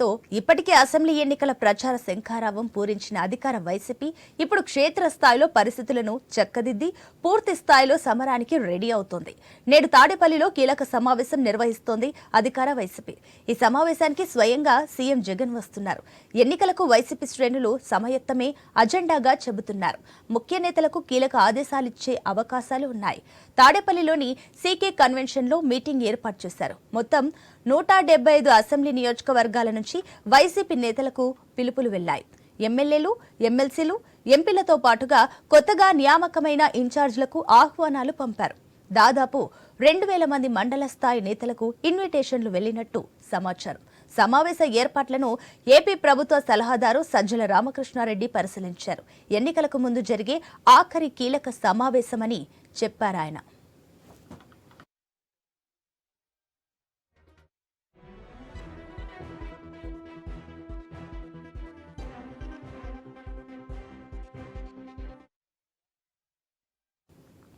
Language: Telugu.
తో ఇప్పటికే అసెంబ్లీ ఎన్నికల ప్రచార శంఖారావం పూరించిన అధికార వైసీపీ ఇప్పుడు క్షేత్రస్థాయిలో పరిస్థితులను చక్కదిద్ది పూర్తి స్థాయిలో సమరానికి రెడీ అవుతోంది. నేడు తాడేపల్లిలో కీలక సమావేశం నిర్వహిస్తోంది అధికార వైసీపీ. ఈ సమావేశానికి స్వయంగా సీఎం జగన్ వస్తున్నారు. ఎన్నికలకు వైసీపీ శ్రేణులు సమయత్తమే అజెండాగా చెబుతున్నారు. ముఖ్య నేతలకు కీలక ఆదేశాలిచ్చే అవకాశాలు ఉన్నాయి. తాడేపల్లిలోని సీకే కన్వెన్షన్లో మీటింగ్ ఏర్పాటు చేశారు. మొత్తం నూట ఐదు అసెంబ్లీ నియోజకవర్గాల నుంచి వైసీపీ నేతలకు పిలుపులు వెళ్ళాయి ఎమ్మెల్యేలు ఎమ్మెల్సీలు ఎంపీలతో పాటుగా కొత్తగా నియామకమైన ఇన్ఛార్జ్లకు ఆహ్వానాలు పంపారు. దాదాపు రెండు వేల మంది మండల స్థాయి నేతలకు ఇన్విటేషన్లు వెళ్ళినట్టు సమాచారం. సమావేశ ఏర్పాట్లను ఏపీ ప్రభుత్వ సలహాదారు సజ్జల రామకృష్ణారెడ్డి పరిశీలించారు. ఎన్నికలకు ముందు జరిగే ఆఖరి కీలక సమావేశమని చెప్పారాయన.